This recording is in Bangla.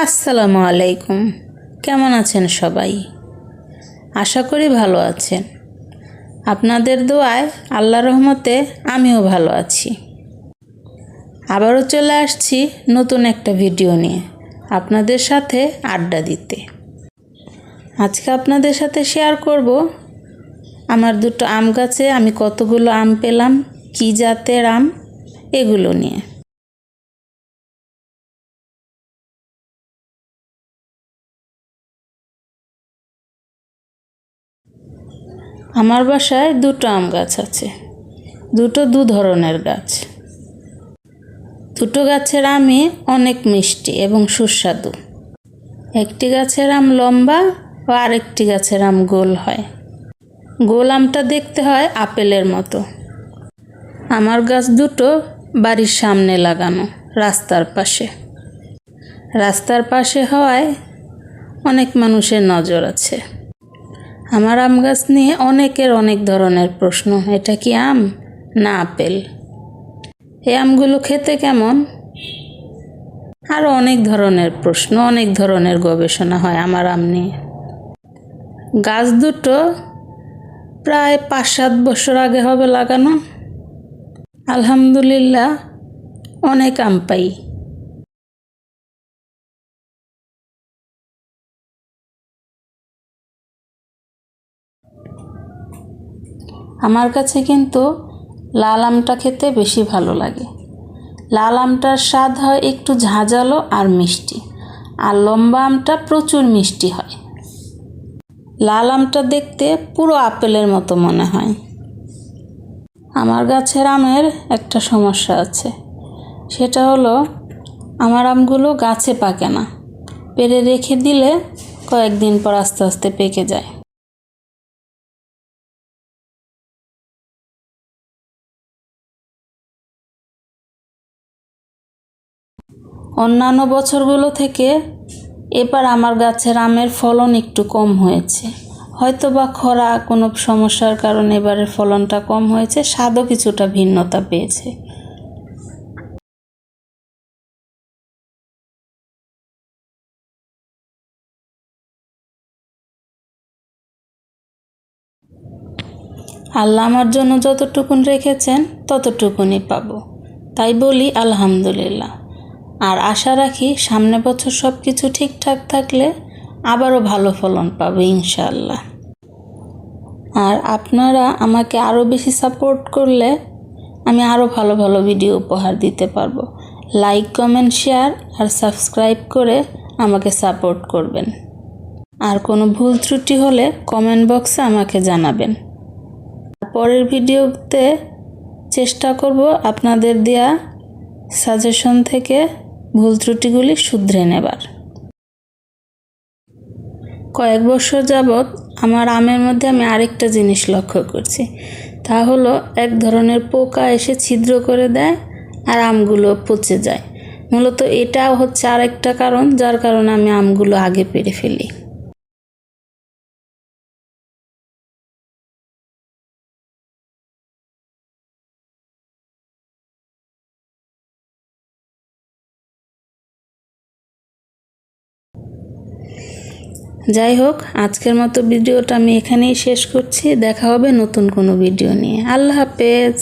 আসসালামু আলাইকুম। কেমন আছেন সবাই? আশা করি ভালো আছেন। আপনাদের দোয়ায় আল্লাহ রহমতে আমিও ভালো আছি। আবারও চলে আসছি নতুন একটা ভিডিও নিয়ে আপনাদের সাথে আড্ডা দিতে। আজকে আপনাদের সাথে শেয়ার করব, আমার দুটো আম গাছে আমি কতগুলো আম পেলাম, কী জাতের আম, এগুলো নিয়ে। আমার বাসায় দুটো আম গাছ আছে। দুটো দু ধরনের গাছ। দুটো গাছের আমই অনেক মিষ্টি এবং সুস্বাদু। একটি গাছের আম লম্বা ও আরেকটি গাছের আম গোল হয়। গোল আমটা দেখতে হয় আপেলের মতো। আমার গাছ দুটো বাড়ির সামনে লাগানো, রাস্তার পাশে। রাস্তার পাশে হওয়ায় অনেক মানুষের নজর আছে। আমার আম গাছ নিয়ে অনেকের অনেক ধরনের প্রশ্ন। এটা কি আম? না, আপেল। এই আমগুলো খেতে কেমন? আরও অনেক ধরনের প্রশ্ন, অনেক ধরনের গবেষণা হয় আমার আম নিয়ে। গাছ দুটো প্রায় পাঁচ সাত বছর আগে হবে লাগানো। আলহামদুলিল্লাহ, অনেক আম পাই। আমার কাছে কিন্তু লাল আমটা খেতে বেশি ভালো লাগে। লাল আমটার স্বাদ হয় একটু ঝাঁঝালো আর মিষ্টি, আর লম্বা আমটা প্রচুর মিষ্টি হয়। লাল আমটা দেখতে পুরো আপেলের মতো মনে হয়। আমার গাছের আমের একটা সমস্যা আছে, সেটা হলো আমার আমগুলো গাছে পাকে না, পেরে রেখে দিলে কয়েকদিন পর আস্তে আস্তে পেকে যায়। অন্যান্য বছরগুলো থেকে এবার আমার গাছের আমের ফলন একটু কম হয়েছে। হয়তো বা খরা কোনো সমস্যার কারণে এবারের ফলনটা কম হয়েছে, স্বাদও কিছুটা ভিন্নতা পেয়েছে। আল্লাহ আমার জন্য যতটুকুন রেখেছেন, ততটুকুনই পাবো। তাই বলি, আলহামদুলিল্লাহ। আর আশা রাখি সামনে বছর সব কিছু ঠিকঠাক থাকলে আবারও ভালো ফলন পাবে ইনশাল্লাহ আর আপনারা আমাকে আরও বেশি সাপোর্ট করলে আমি আরও ভালো ভালো ভিডিও উপহার দিতে পারব। লাইক, কমেন্ট, শেয়ার আর সাবস্ক্রাইব করে আমাকে সাপোর্ট করবেন। আর কোনো ভুল ত্রুটি হলে কমেন্ট বক্সে আমাকে জানাবেন। পরের ভিডিওতে চেষ্টা করব আপনাদের দেয়া সাজেশন থেকে ভুল ত্রুটিগুলি শুধরে নেবার। কয়েক বছর যাবৎ আমার আমের মধ্যে আমি আরেকটা জিনিস লক্ষ্য করছি। তা হলো, এক ধরনের পোকা এসে ছিদ্র করে দেয় আর আমগুলো পচে যায়। মূলত এটাও হচ্ছে আরেকটা কারণ, যার কারণে আমি আমগুলো আগে পেরে ফেলি। যাই হোক, আজকের মতো ভিডিওটা আমি এখানেই শেষ করছি। দেখা হবে নতুন কোনো ভিডিও নিয়ে। আল্লাহ হাফেজ।